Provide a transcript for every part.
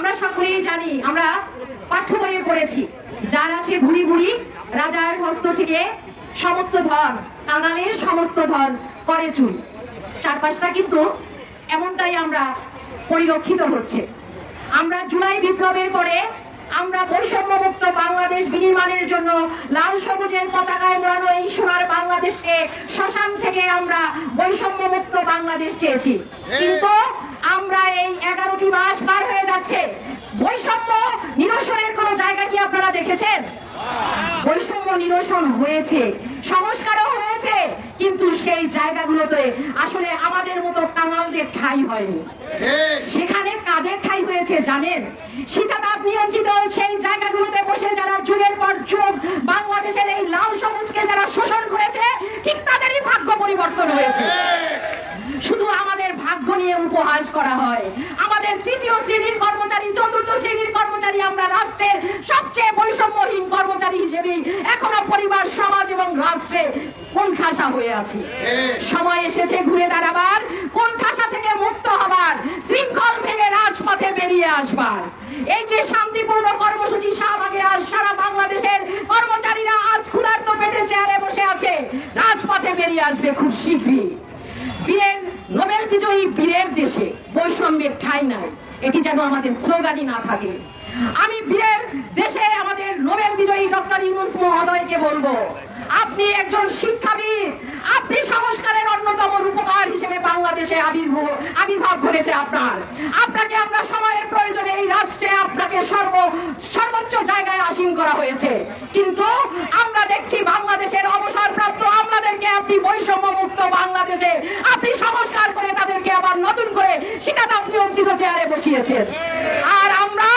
আমরা সকলেই জানি আমরা পাঠ্য বইয়ে পড়েছি। যার আছে ভুড়ি ভুড়ি রাজার হস্ত থেকে সমস্ত ধন কাঙালের সমস্ত ধন করে চুরি। চারপাশটা কিন্তু এমনটাই আমরা পরিলক্ষিত হচ্ছে। আমরা জুলাই বিপ্লবের পরে আমরা বৈষম্য মুক্ত বাংলাদেশ বিনির্মাণের জন্য লাল সবুজের পতাকায় মোড়ানো এই সোনার বাংলাদেশকে শ্মশান থেকে আমরা বৈষম্য মুক্ত বাংলাদেশ চেয়েছি। কিন্তু আমরা এই এগারোটি মাস পার যাচ্ছে। বৈষম্য নিরসনের কোনো জায়গা কি আপনারা দেখেছেন? বৈষম্য নিরসন হয়েছে সংস্কারও হয়েছে কিন্তু সেই জায়গাগুলোতে আসলে আমাদের মতো কাঙালদের ঠাঁই হয়নি। সেখানে কাদের ঠাই হয়েছে জানেন? শীতাতাপ নিয়ন্ত্রিত সেই জায়গাগুলোতে বসে যারা যুগের পর যুগ বাংলাদেশের এই লাল হয়। আমাদের তৃতীয় শ্রেণির কর্মচারী, চতুর্থ শ্রেণির কর্মচারী আমরা রাষ্ট্রের সবচেয়ে বৈষম্যহীন কর্মচারী হিসেবে এখনও পরিবার, সমাজ এবং রাষ্ট্রে কোন ঠাসা হয়ে আছি? সময় এসেছে ঘুরে দাঁড়াবার, কোন ঠাসা থেকে মুক্ত হবার, শৃঙ্খল ভেঙে রাজপথে বেরিয়ে আসবার। এই যে শান্তিপূর্ণ কর্মসূচি শাহবাগে আজ সারা বাংলাদেশের কর্মচারীরা আজ ক্ষুধার্ত পেটে চেয়ারে বসে আছে, রাজপথে বেরিয়ে আসবে খুব শীঘ্রই। বীরের, নোবেল বিজয়ী বীরের দেশে। বৈষম্যের ঠাঁই নাই। এটি যেন আমাদের স্লোগানই না থাকে। আমি বীরের দেশে আমাদের নোবেল বিজয়ী ডক্টর ইউনুস মহোদয়কে বলব, আপনি একজন শিক্ষাবিদ, আপনি সংস্কারের অন্যতম রূপকার হিসেবে বাংলাদেশে আবির্ভাব আবির্ভাব ঘটেছে আপনার। আপনাকে আমরা সময়ের প্রয়োজনে এই রাষ্ট্রে আপনাকে সর্ব, সর্বোচ্চ জায়গায় আসীন করা হয়েছে। কিন্তু আমরা দেখছি বাংলাদেশের অবসরপ্রাপ্ত আমলাদেরকে আপনি বৈষম্য মুক্ত বাংলাদেশে আপনি সংস্কার করে তাদেরকে আবার নতুন করে শীতাতাপ নিয়ন্ত্রিত চেয়ারে বসিয়েছেন। আর আমরা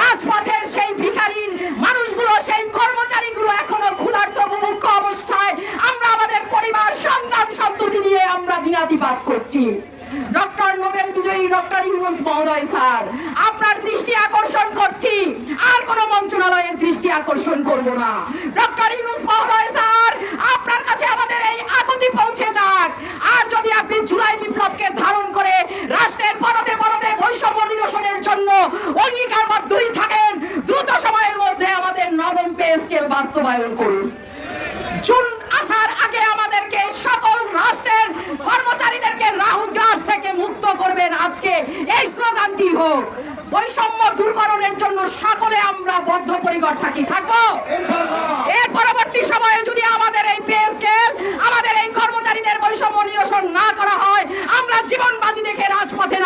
রাজপথের সেই ভিখারির মানুষগুলো, সেই কর্মচারীগুলো এখনও ক্ষুধার্ত অবস্থায় আমরা আমাদের পরিবার সন্তান সন্ততি নিয়ে আমরা দিনাতিপাত করছি। ডক্টর নোবেল বিজয়ী ডক্টর ইউনুস মহোদয় স্যার, আপনার দৃষ্টি আকর্ষণ করছি। আর কোন মন্ত্রণালয়ের দৃষ্টি আকর্ষণ করব না। ডক্টর ইউনুস মহোদয় স্যার, আপনার কাছে আমাদের এই আকুতি পৌঁছে যাক। আর যদি আপনি জুলাই বিপ্লবকে ধারণ করে রাষ্ট্রের পরদে পরদে বৈষম্য নিরসনের জন্য অঙ্গীকারবদ্ধই থাকেন দ্রুত সময়ের মধ্যে আমাদের নবম পে স্কেল বাস্তবায়ন করুন। জুন আসার আগে আমাদেরকে সকল রাষ্ট্রের কর্মচারীদেরকে রাহু গ্রাস থেকে মুক্ত করবেন আজকে। এই স্লোগানটি হোক বৈষম্য দূরকরণের জন্য সকলে আমরা বদ্ধপরিকর থাকি থাকব? এর পরবর্তী সময়ে যদি আমাদের এই পে স্কেল আমাদের এই কর্মচারীদের বৈষম্য নিরসন না করা হয় আমরা জীবন বাজি দেখে রাজপথে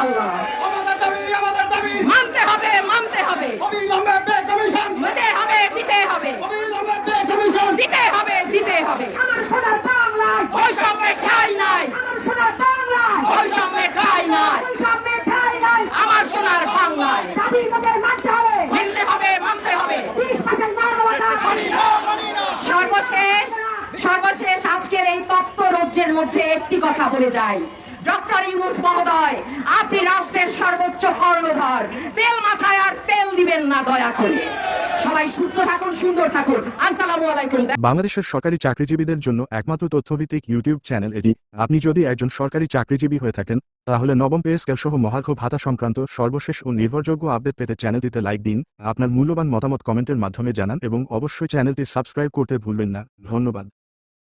নামবো আমাদের দাবি আমাদের দাবি। মানতে হবে মানতে হবে। অবিলম্বে পে কমিশন। দিতে হবে দিতে হবে। অবিলম্বে পে কমিশন। দিতে হবে দিতে হবে। আমার সোনার বাংলায় বৈষম্যের ঠাই নাই। আমার সোনার বাংলায় বৈষম্যের ঠাই নাই। সামনে ঠাই নাই। আমার সোনার বাংলায় দাবি তাদের মানতে হবে। মানতে হবে মানতে হবে। তিরিশ পার্সেন্ট সর্বশেষ সর্বশেষ আজকের এই তপ্ত রৌদ্রের মধ্যে একটি কথা বলে যাই। ডক্টর ইউনুস মহোদয়, আপনি রাষ্ট্রের সর্বোচ্চ কর্ণধর। তেল মাথায় আর তেল দিবেন না, দয়া করে। সবাই সুস্থ থাকুন, সুন্দর থাকুন। আসসালামু আলাইকুম। বাংলাদেশের সরকারি চাকরিজীবীদের জন্য একমাত্র তথ্যভিত্তিক ইউটিউব চ্যানেল এটি। আপনি যদি একজন সরকারি চাকরিজীবী হয়ে থাকেন, তাহলে নবম পে স্কেল সহ মহার্ঘ ভাতা সংক্রান্ত সর্বশেষ ও নির্ভরযোগ্য আপডেট পেতে চ্যানেলটিতে লাইক দিন, আপনার মূল্যবান মতামত কমেন্টের মাধ্যমে জানান এবং অবশ্যই চ্যানেলটি সাবস্ক্রাইব করতে ভুলবেন না। ধন্যবাদ।